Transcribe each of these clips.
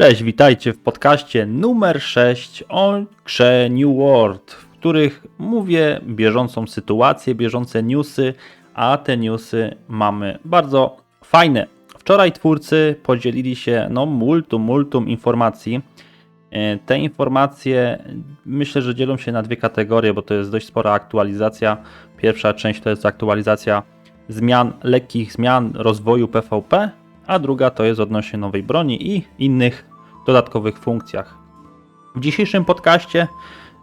Cześć, witajcie w podcaście numer 6 o grze New World, w których mówię bieżącą sytuację, bieżące newsy, a te newsy mamy bardzo fajne. Wczoraj twórcy podzielili się no multum, multum informacji. E, Te informacje myślę, że dzielą się na dwie kategorie, bo to jest dość spora aktualizacja. Pierwsza część to jest aktualizacja zmian, lekkich zmian rozwoju PvP, a druga to jest odnośnie nowej broni i innych dodatkowych funkcjach. W dzisiejszym podcaście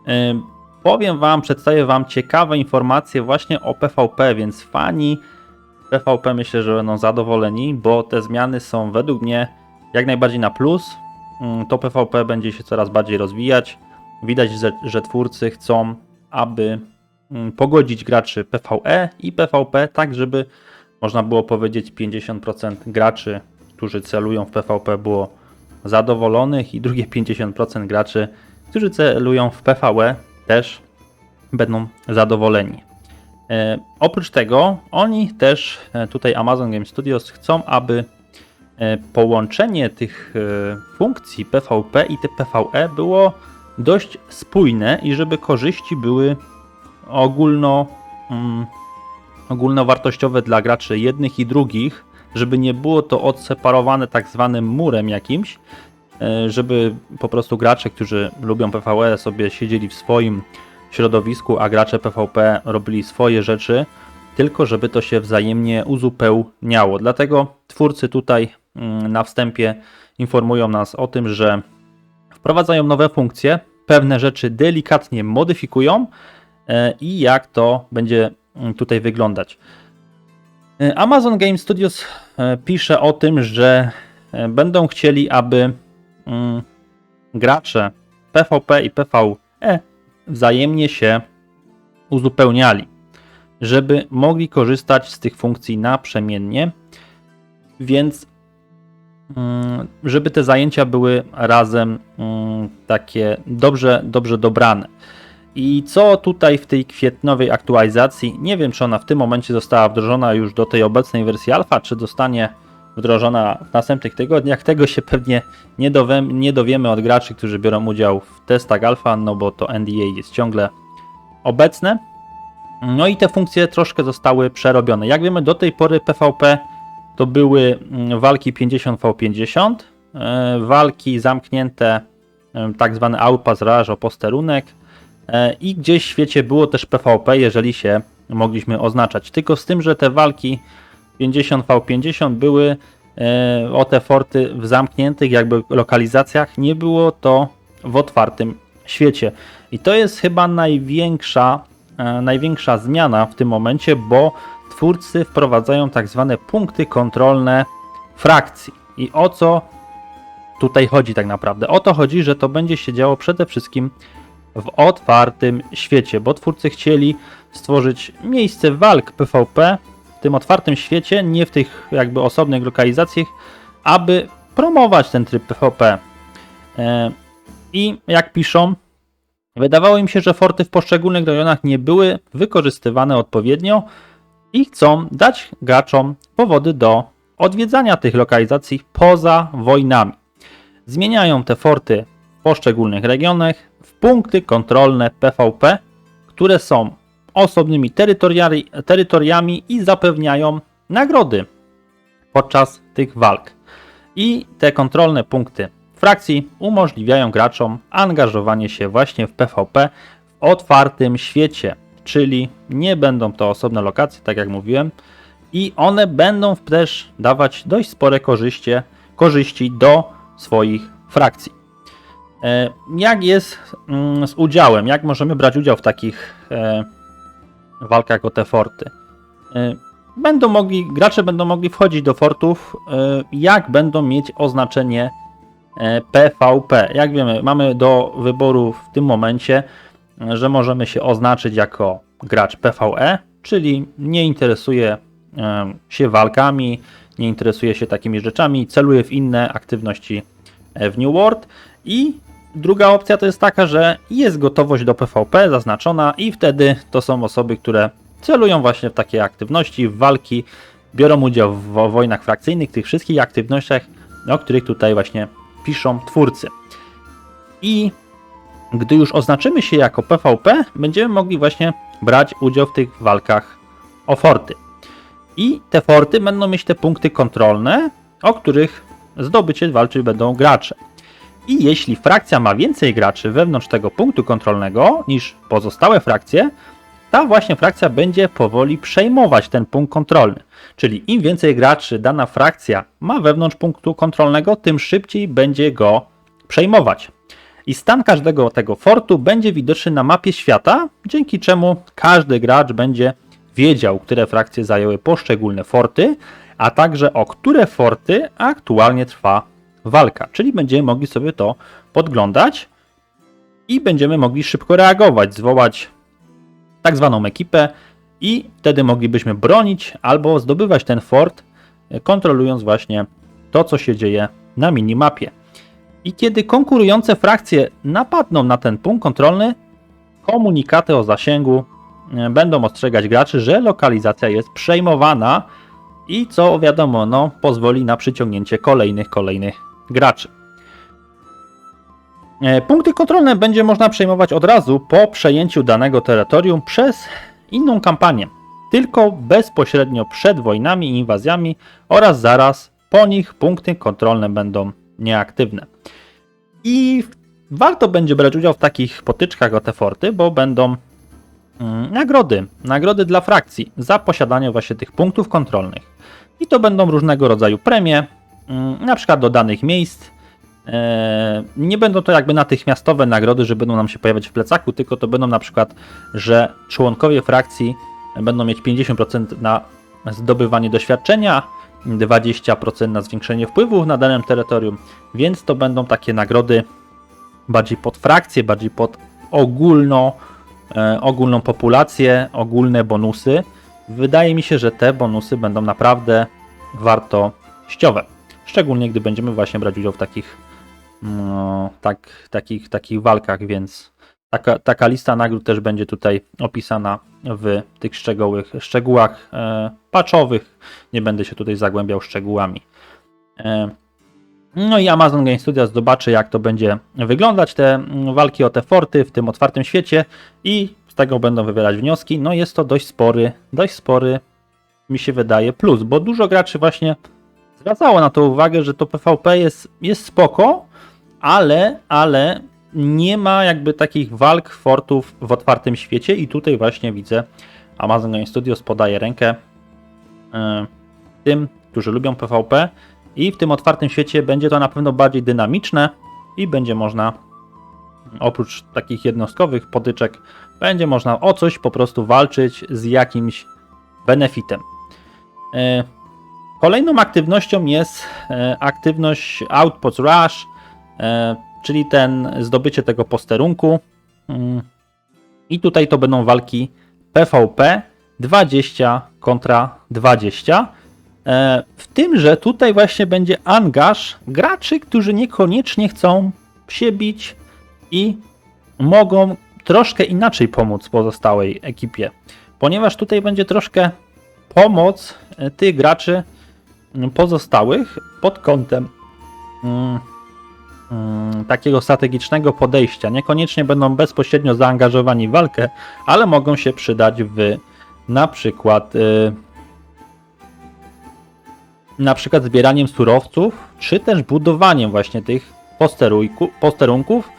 y, powiem Wam, przedstawię Wam ciekawe informacje właśnie o PvP, więc fani PvP myślę, że będą zadowoleni, bo te zmiany są według mnie jak najbardziej na plus. Mm, To PvP będzie się coraz bardziej rozwijać. Widać, że, twórcy chcą, aby mm, pogodzić graczy PvE i PvP, tak żeby można było powiedzieć 50% graczy, którzy celują w PvP było zadowolonych i drugie 50% graczy, którzy celują w PvE też będą zadowoleni. E, oprócz tego oni też e, tutaj Amazon Game Studios chcą, aby e, połączenie tych funkcji PvP i PvE było dość spójne i żeby korzyści były ogólno mm, ogólnowartościowe dla graczy jednych i drugich, żeby nie było to odseparowane tak zwanym murem jakimś, e, żeby po prostu gracze, którzy lubią PvE sobie siedzieli w swoim środowisku, a gracze PvP robili swoje rzeczy, tylko żeby to się wzajemnie uzupełniało. Dlatego twórcy tutaj mm, na wstępie informują nas o tym, że wprowadzają nowe funkcje, pewne rzeczy delikatnie modyfikują e, i jak to będzie mm, tutaj wyglądać. E, Amazon Game Studios e, pisze o tym, że e, będą chcieli, aby mm, gracze PvP i PvE wzajemnie się uzupełniali, żeby mogli korzystać z tych funkcji naprzemiennie, więc mm, żeby te zajęcia były razem mm, takie dobrze, dobrze dobrane. I co tutaj w tej kwietniowej aktualizacji, nie wiem czy ona w tym momencie została wdrożona już do tej obecnej wersji alfa, czy zostanie wdrożona w następnych tygodniach, tego się pewnie nie, dowiem, nie dowiemy od graczy, którzy biorą udział w testach alfa, no bo to NDA jest ciągle obecne. No i te funkcje troszkę zostały przerobione. Jak wiemy, do tej pory PvP to były mm, walki 50v50, e, walki zamknięte, e, tak zwane outpass rush o posterunek, I gdzieś w świecie było też PvP, jeżeli się mogliśmy oznaczać. Tylko z tym, że te walki 50v50 były e, o te forty w zamkniętych jakby lokalizacjach, nie było to w otwartym świecie. I to jest chyba największa, e, największa zmiana w tym momencie, bo twórcy wprowadzają tak zwane punkty kontrolne frakcji. I o co tutaj chodzi tak naprawdę? O to chodzi, że to będzie się działo przede wszystkim w otwartym świecie, bo twórcy chcieli stworzyć miejsce walk PvP w tym otwartym świecie, nie w tych jakby osobnych lokalizacjach, aby promować ten tryb PvP. E, I jak piszą, wydawało im się, że forty w poszczególnych rejonach nie były wykorzystywane odpowiednio i chcą dać graczom powody do odwiedzania tych lokalizacji poza wojnami. Zmieniają te forty w poszczególnych regionach w punkty kontrolne PvP, które są osobnymi terytoriari, terytoriami i zapewniają nagrody podczas tych walk. I te kontrolne punkty frakcji umożliwiają graczom angażowanie się właśnie w PvP w otwartym świecie, czyli nie będą to osobne lokacje, tak jak mówiłem, i one będą też dawać dość spore korzyści do swoich frakcji. E, Jak jest mm, z udziałem? Jak możemy brać udział w takich e, walkach o te forty? E, Będą mogli, gracze będą mogli wchodzić do fortów, jak będą mieć oznaczenie PvP. Jak wiemy, mamy do wyboru w tym momencie, że możemy się oznaczyć jako gracz PvE, czyli nie interesuje się walkami, nie interesuje się takimi rzeczami, celuje w inne aktywności w New World i druga opcja to jest taka, że jest gotowość do PvP zaznaczona i wtedy to są osoby, które celują właśnie w takie aktywności, w walki, biorą udział w wo- wojnach frakcyjnych, tych wszystkich aktywnościach, o których tutaj właśnie piszą twórcy. I gdy już oznaczymy się jako PvP, będziemy mogli właśnie brać udział w tych walkach o forty. I te forty będą mieć te punkty kontrolne, o których zdobycie walczyć będą gracze. I jeśli frakcja ma więcej graczy wewnątrz tego punktu kontrolnego niż pozostałe frakcje, ta właśnie frakcja będzie powoli przejmować ten punkt kontrolny. Czyli im więcej graczy dana frakcja ma wewnątrz punktu kontrolnego, tym szybciej będzie go przejmować. I stan każdego tego fortu będzie widoczny na mapie świata, dzięki czemu każdy gracz będzie wiedział, które frakcje zajęły poszczególne forty, a także o które forty aktualnie trwa walka. Czyli będziemy mogli sobie to podglądać i będziemy mogli szybko reagować, zwołać tak zwaną ekipę i wtedy moglibyśmy bronić albo zdobywać ten fort, kontrolując właśnie to, co się dzieje na minimapie. I kiedy konkurujące frakcje napadną na ten punkt kontrolny, komunikaty o zasięgu e, będą ostrzegać graczy, że lokalizacja jest przejmowana i co wiadomo, no, pozwoli na przyciągnięcie kolejnych, kolejnych graczy. E, punkty kontrolne będzie można przejmować od razu po przejęciu danego terytorium przez inną kampanię, tylko bezpośrednio przed wojnami i inwazjami oraz zaraz po nich punkty kontrolne będą nieaktywne. I warto będzie brać udział w takich potyczkach o te forty, bo będą mm, nagrody, nagrody dla frakcji za posiadanie właśnie tych punktów kontrolnych. I to będą różnego rodzaju premie, na przykład do danych miejsc. E, nie będą to jakby natychmiastowe nagrody, że będą nam się pojawiać w plecaku, tylko to będą na przykład, że członkowie frakcji będą mieć 50% na zdobywanie doświadczenia, 20% na zwiększenie wpływów na danym terytorium, więc to będą takie nagrody bardziej pod frakcję, bardziej pod ogólno, e, ogólną populację, ogólne bonusy. Wydaje mi się, że te bonusy będą naprawdę wartościowe. Szczególnie gdy będziemy właśnie brać udział w takich, no, tak, takich, takich walkach, więc taka, taka lista nagród też będzie tutaj opisana w tych szczegółowych, szczegółach e, patchowych. Nie będę się tutaj zagłębiał szczegółami. E, no i Amazon Game Studios zobaczy, jak to będzie wyglądać, te walki o te forty w tym otwartym świecie i z tego będą wywierać wnioski. No jest to dość spory, dość spory, mi się wydaje, plus, bo dużo graczy właśnie zwracało na to uwagę, że to PvP jest, jest spoko, ale, ale nie ma jakby takich walk fortów w otwartym świecie i tutaj właśnie widzę Amazon Game Studios podaje rękę e, tym, którzy lubią PvP i w tym otwartym świecie będzie to na pewno bardziej dynamiczne i będzie można oprócz takich jednostkowych potyczek będzie można o coś po prostu walczyć z jakimś benefitem. E, kolejną aktywnością jest e, aktywność Outpost Rush, czyli ten zdobycie tego posterunku. Mm. I tutaj to będą walki PvP 20 kontra 20. E, w tym, że tutaj właśnie będzie angaż graczy, którzy niekoniecznie chcą się bić i mogą troszkę inaczej pomóc pozostałej ekipie. Ponieważ tutaj będzie troszkę pomoc e, tych graczy pozostałych pod kątem mm, Mm, takiego strategicznego podejścia. Niekoniecznie będą bezpośrednio zaangażowani w walkę, ale mogą się przydać w na przykład y, na przykład zbieraniem surowców, czy też budowaniem właśnie tych posterunków,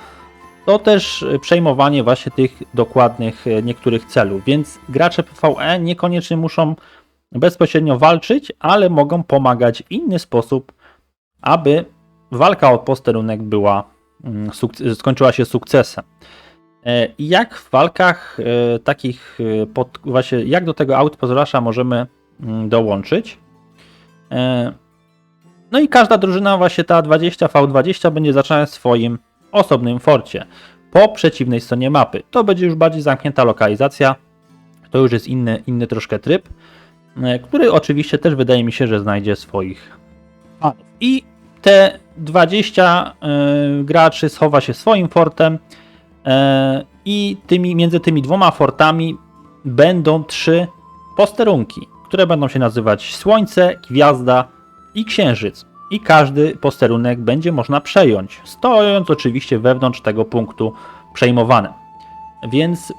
to też przejmowanie właśnie tych dokładnych y, niektórych celów. Więc gracze PvE niekoniecznie muszą bezpośrednio walczyć, ale mogą pomagać w inny sposób, aby walka o posterunek była, mm, skończyła się sukcesem. E, jak w walkach e, takich, e, pod, właśnie jak do tego outpost możemy mm, dołączyć? No i każda drużyna właśnie ta 20v20 będzie zaczynała w swoim osobnym forcie po przeciwnej stronie mapy. To będzie już bardziej zamknięta lokalizacja, to już jest inny, inny troszkę tryb, który oczywiście też wydaje mi się, że znajdzie swoich. I te 20 y, graczy schowa się swoim fortem y, i tymi, między tymi dwoma fortami będą trzy posterunki, które będą się nazywać Słońce, Gwiazda i Księżyc. i każdy posterunek będzie można przejąć, stojąc oczywiście wewnątrz tego punktu przejmowanym. Więc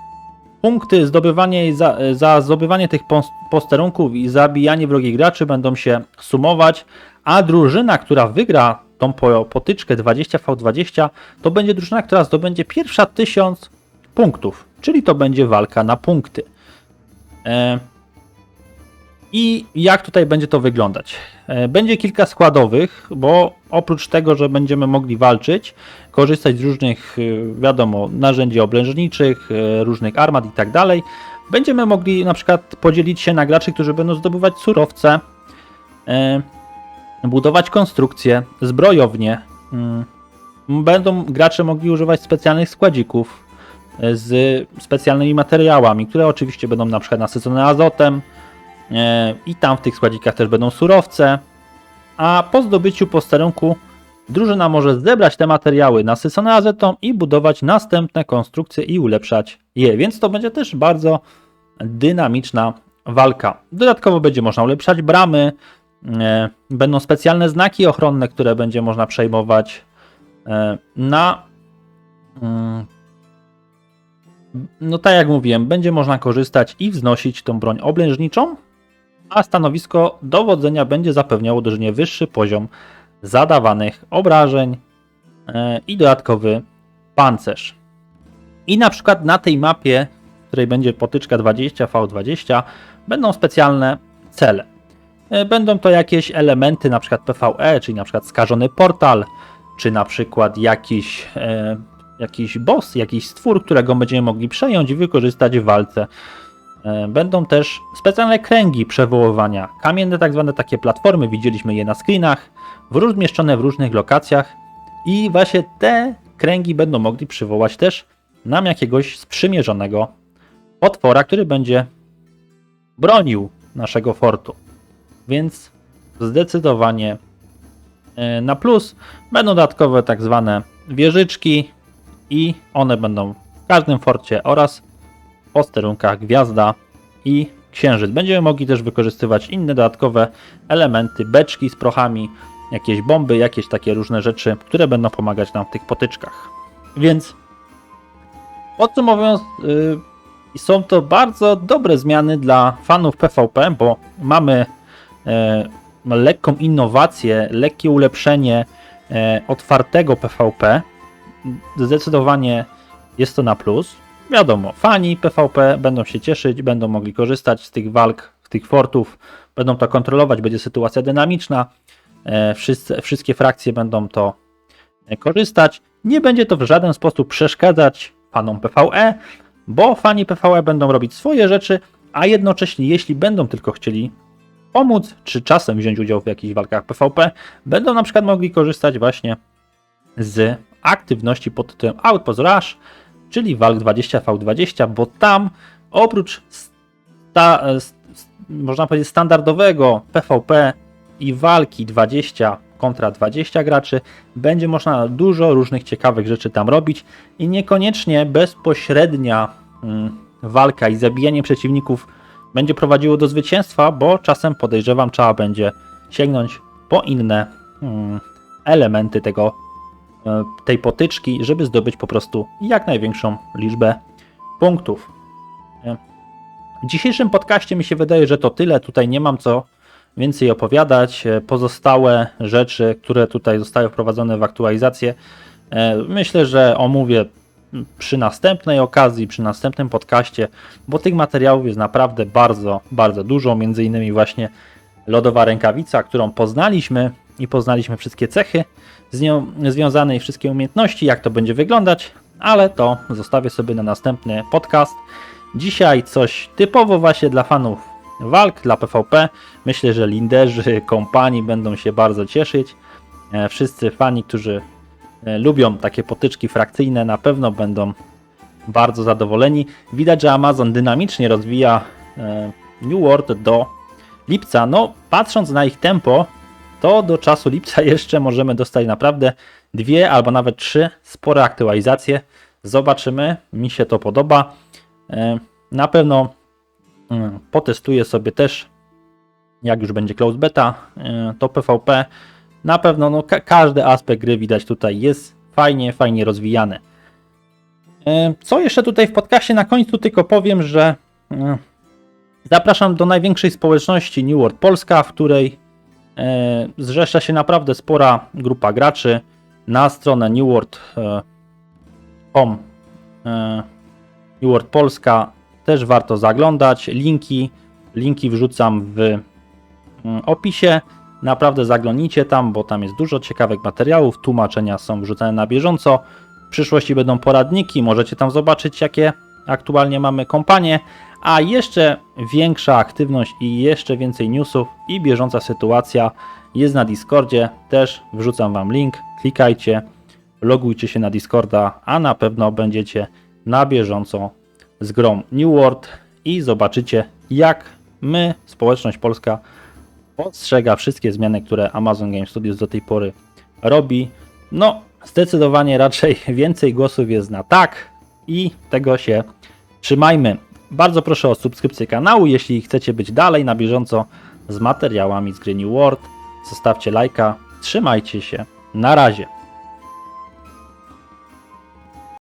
punkty zdobywanie za, za zdobywanie tych pos- posterunków i zabijanie wrogich graczy będą się sumować, a drużyna, która wygra tą po- potyczkę 20v20, to będzie drużyna, która zdobędzie pierwsza 1000 punktów, czyli to będzie walka na punkty. E, I jak tutaj będzie to wyglądać? E, Będzie kilka składowych, bo oprócz tego, że będziemy mogli walczyć, korzystać z różnych, e, wiadomo, narzędzi oblężniczych, e, różnych armat i tak dalej, będziemy mogli na przykład podzielić się na graczy, którzy będą zdobywać surowce, budować konstrukcje, zbrojownie. Mm, Będą gracze mogli używać specjalnych składzików z specjalnymi materiałami, które oczywiście będą na przykład nasycone azotem i tam w tych składzikach też będą surowce, a po zdobyciu posterunku drużyna może zebrać te materiały nasycone azetą i budować następne konstrukcje i ulepszać je, więc to będzie też bardzo dynamiczna walka. Dodatkowo będzie można ulepszać bramy, e, będą specjalne znaki ochronne, które będzie można przejmować e, na mm, no tak jak mówiłem, będzie można korzystać i wznosić tą broń oblężniczą, a stanowisko dowodzenia będzie zapewniało drużynie wyższy poziom zadawanych obrażeń e, i dodatkowy pancerz. I na przykład na tej mapie, w której będzie potyczka 20v20, będą specjalne cele. E, Będą to jakieś elementy, na przykład PvE, czyli na przykład skażony portal, czy na przykład jakiś, e, jakiś boss, jakiś stwór, którego będziemy mogli przejąć i wykorzystać w walce. E, Będą też specjalne kręgi przewoływania, kamienne tak zwane takie platformy, widzieliśmy je na screenach, w- zmieszczone w różnych lokacjach i właśnie te kręgi będą mogli przywołać też nam jakiegoś sprzymierzonego potwora, który będzie bronił naszego fortu. Więc zdecydowanie e, na plus będą dodatkowe tak zwane wieżyczki i one będą w każdym forcie oraz posterunkach gwiazda i księżyc. Będziemy mogli też wykorzystywać inne dodatkowe elementy, beczki z prochami, jakieś bomby, jakieś takie różne rzeczy, które będą pomagać nam w tych potyczkach. Więc podsumowując, yy, są to bardzo dobre zmiany dla fanów PvP, bo mamy e, lekką innowację, lekkie ulepszenie e, otwartego PvP. Zdecydowanie jest to na plus. Wiadomo, fani PvP będą się cieszyć, będą mogli korzystać z tych walk, z tych fortów, będą to kontrolować, będzie sytuacja dynamiczna. E, wszyscy, wszystkie frakcje będą to e, korzystać. Nie będzie to w żaden sposób przeszkadzać fanom PvE, bo fani PvE będą robić swoje rzeczy, a jednocześnie, jeśli będą tylko chcieli pomóc, czy czasem wziąć udział w jakichś walkach PvP, będą na przykład mogli korzystać właśnie z aktywności pod tytułem Outpost Rush, czyli walk 20v20, bo tam oprócz sta, można powiedzieć standardowego PvP i walki 20 kontra 20 graczy, będzie można dużo różnych ciekawych rzeczy tam robić i niekoniecznie bezpośrednia mm, walka i zabijanie przeciwników będzie prowadziło do zwycięstwa, bo czasem podejrzewam trzeba będzie sięgnąć po inne mm, elementy tego, tej potyczki, żeby zdobyć po prostu jak największą liczbę punktów. E, W dzisiejszym podcaście mi się wydaje, że to tyle. Tutaj nie mam co więcej opowiadać. E, Pozostałe rzeczy, które tutaj zostały wprowadzone w aktualizację, e, myślę, że omówię przy następnej okazji, przy następnym podcaście, bo tych materiałów jest naprawdę bardzo, bardzo dużo. Między innymi właśnie lodowa rękawica, którą poznaliśmy i poznaliśmy wszystkie cechy z nią związane i wszystkie umiejętności, jak to będzie wyglądać, ale to zostawię sobie na następny podcast. Dzisiaj coś typowo właśnie dla fanów walk, dla PvP. Myślę, że linderzy kompanii będą się bardzo cieszyć. E, Wszyscy fani, którzy e, lubią takie potyczki frakcyjne, na pewno będą bardzo zadowoleni. Widać, że Amazon dynamicznie rozwija e, New World do lipca. No, patrząc na ich tempo, to do czasu lipca jeszcze możemy dostać naprawdę dwie albo nawet trzy spore aktualizacje. Zobaczymy, mi się to podoba. E, Na pewno mm, potestuję sobie też, jak już będzie close beta, e, to PvP. na pewno no, ka- każdy aspekt gry widać tutaj jest fajnie, fajnie rozwijany. E, Co jeszcze tutaj w podcaście na końcu tylko powiem, że e, zapraszam do największej społeczności New World Polska, w której zrzesza się naprawdę spora grupa graczy. Na stronę New World e, e, New World Polska też warto zaglądać. Linki, linki wrzucam w mm, opisie. Naprawdę zaglądnijcie tam, bo tam jest dużo ciekawych materiałów. Tłumaczenia są wrzucane na bieżąco. W przyszłości będą poradniki, możecie tam zobaczyć, jakie aktualnie mamy kompanie. A jeszcze większa aktywność i jeszcze więcej newsów i bieżąca sytuacja jest na Discordzie. Też wrzucam Wam link. Klikajcie, logujcie się na Discorda, a na pewno będziecie na bieżąco z grą New World i zobaczycie, jak my, społeczność polska, postrzega wszystkie zmiany, które Amazon Game Studios do tej pory robi. No, zdecydowanie raczej więcej głosów jest na tak i tego się trzymajmy. Bardzo proszę o subskrypcję kanału, jeśli chcecie być dalej na bieżąco z materiałami z gry New World. Zostawcie lajka, trzymajcie się, na razie.